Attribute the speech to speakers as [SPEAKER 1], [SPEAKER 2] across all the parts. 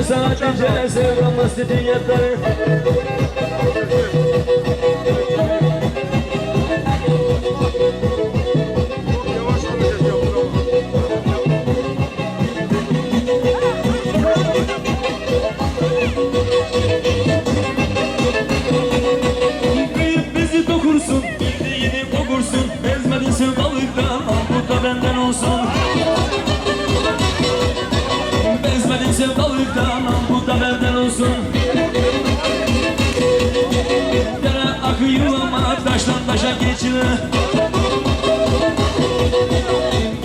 [SPEAKER 1] Gece sadece sevdam basit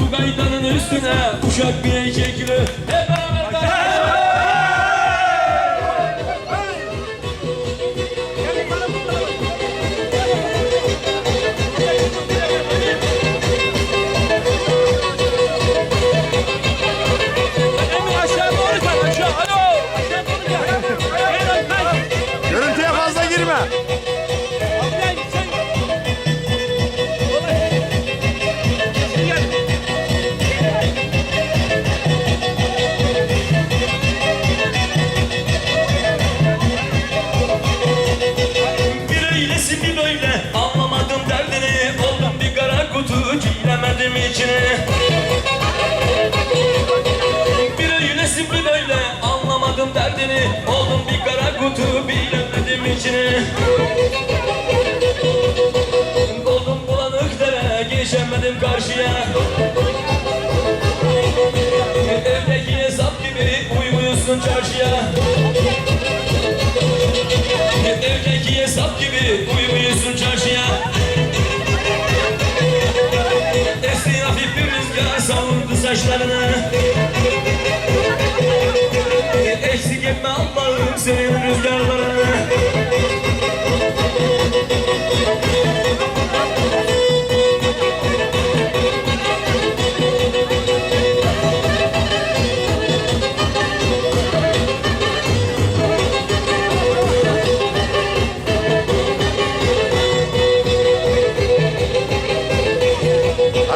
[SPEAKER 1] Bu kaydanın üstüne bir çekilir Hep içine. Oldum bulanık dere Geçemedim karşıya. Evdeki hesap gibi Uymuyorsun çarşıya. Evdeki hesap gibi uyumuyorsun çarşıya. Esti hafif bir rüzgar savurdu saçlarını. Eksik etme Allah'ım senin rüzgarlarını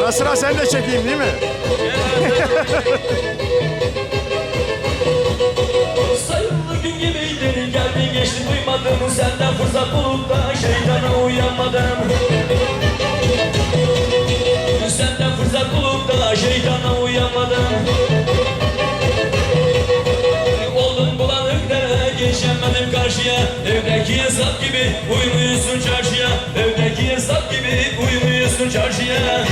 [SPEAKER 2] Ara sıra sen de çekeyim değil mi?
[SPEAKER 1] Senden fırsat bulup da şeytana uyanmadım Senden fırsat bulup da şeytana uyanmadım Oldum bulanık dere geçemedim karşıya. Evdeki hesap gibi uyumuyorsun çarşıya. Evdeki hesap gibi uyumuyorsun çarşıya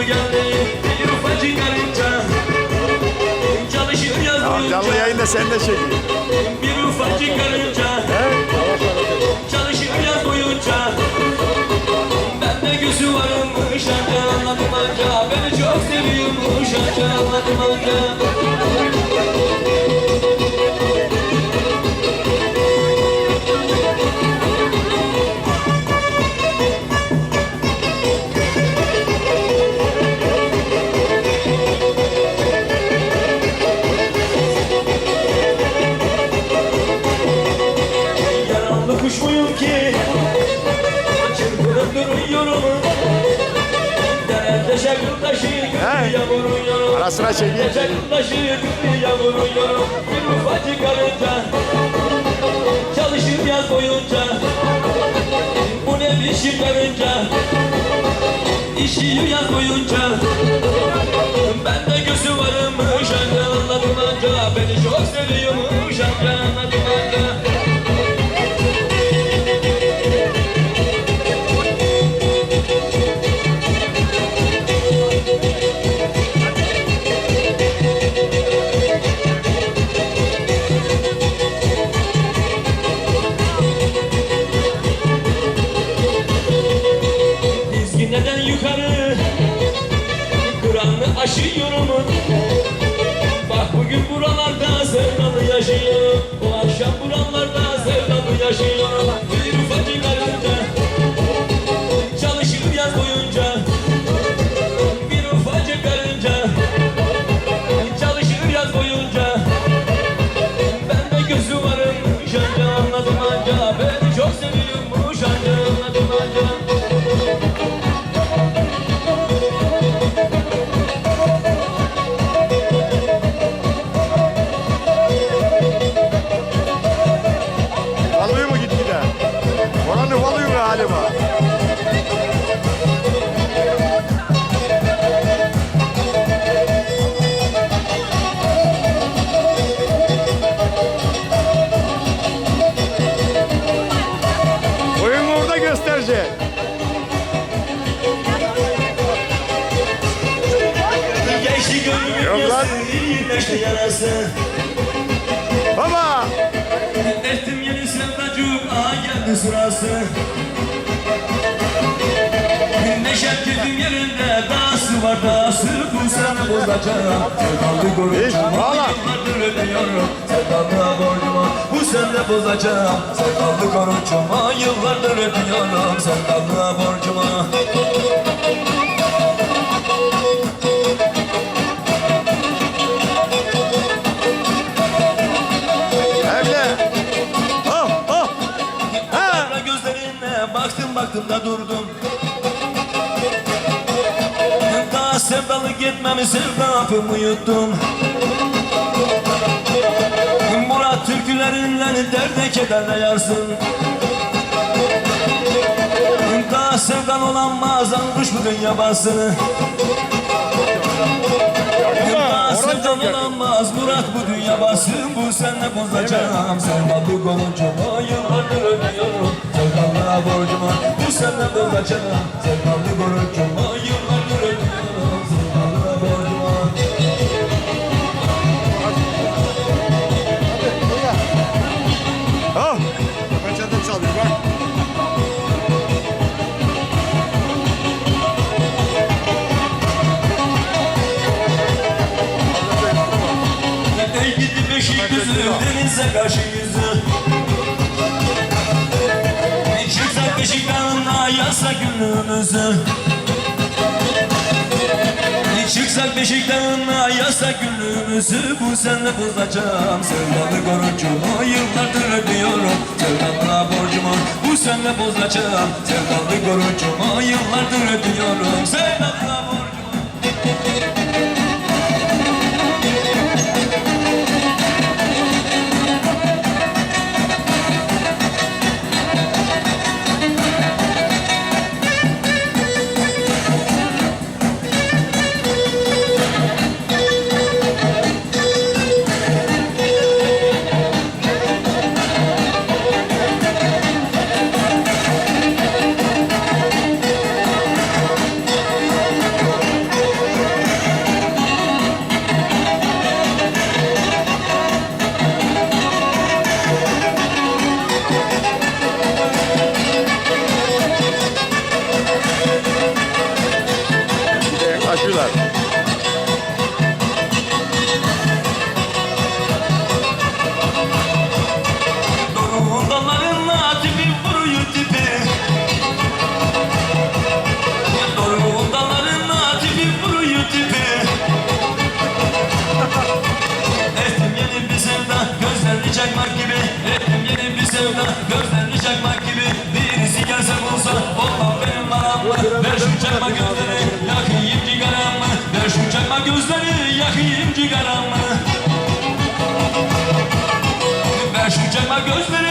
[SPEAKER 1] oldu geldi Bir ufacık karınca Çalışır yaz
[SPEAKER 2] Tamam canlı yayında sen de çekeyim.
[SPEAKER 1] Bir ufacık karınca Çalışır yaz boyunca. Bende gözü varmış anca anladım anca. Beni çok seviyormuş anca anladım anca şakıl taşı kırıya vuruyorum Bir ufacık karınca. Çalışır yaz boyunca. Bu ne biçim karınca? İşiyor yaz boyunca. Bende gözü varmış anca anladım anca Beni çok seviyormuş anca anladım
[SPEAKER 2] Lord,
[SPEAKER 1] iyileşti yarası
[SPEAKER 2] Baba.
[SPEAKER 1] Ettim yeni sevdacık aha geldi sırası. Neşet girdim yerinde dağısı var dağısı. Bu sene bozacağım Sevdalı
[SPEAKER 2] valla.
[SPEAKER 1] Yıllardır ödüyorum. Sevdalı borcuma Bu sene bozacağım Sevdalı korucuma Yıllardır ödüyorum. Sevdalı borcuma baktım baktım da durdum Daha sevdalı gitmemi sevdapımı yuttum Murat türkülerinle derde kederle yarsın. Daha sevdan olanmaz almış bu dünya basını Olamaz Murat bu dünya basın Bu senle bozacağım. Sevdalı konucuma yıllardır ödüyorum Sevdalı borcuma Bu senle bozacağım. Sevdalı konucuma yıllardır Beşikdüzü denize karşı yüzü Çıksak Beşiktaş'ına yazsak gönlümüzü Çıksak Beşiktaş'ına yazsak gönlümüzü Bu senle bozacağım Sevdalı korucuma yıllardır ödüyorum Sevdalı borcuma Bu senle bozacağım. Sevdalı korucuma yıllardır ödüyorum Sevdalı Görüşmek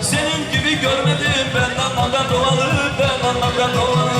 [SPEAKER 1] Senin gibi görmedim ben anamdan doğalı ben anamdan doğalı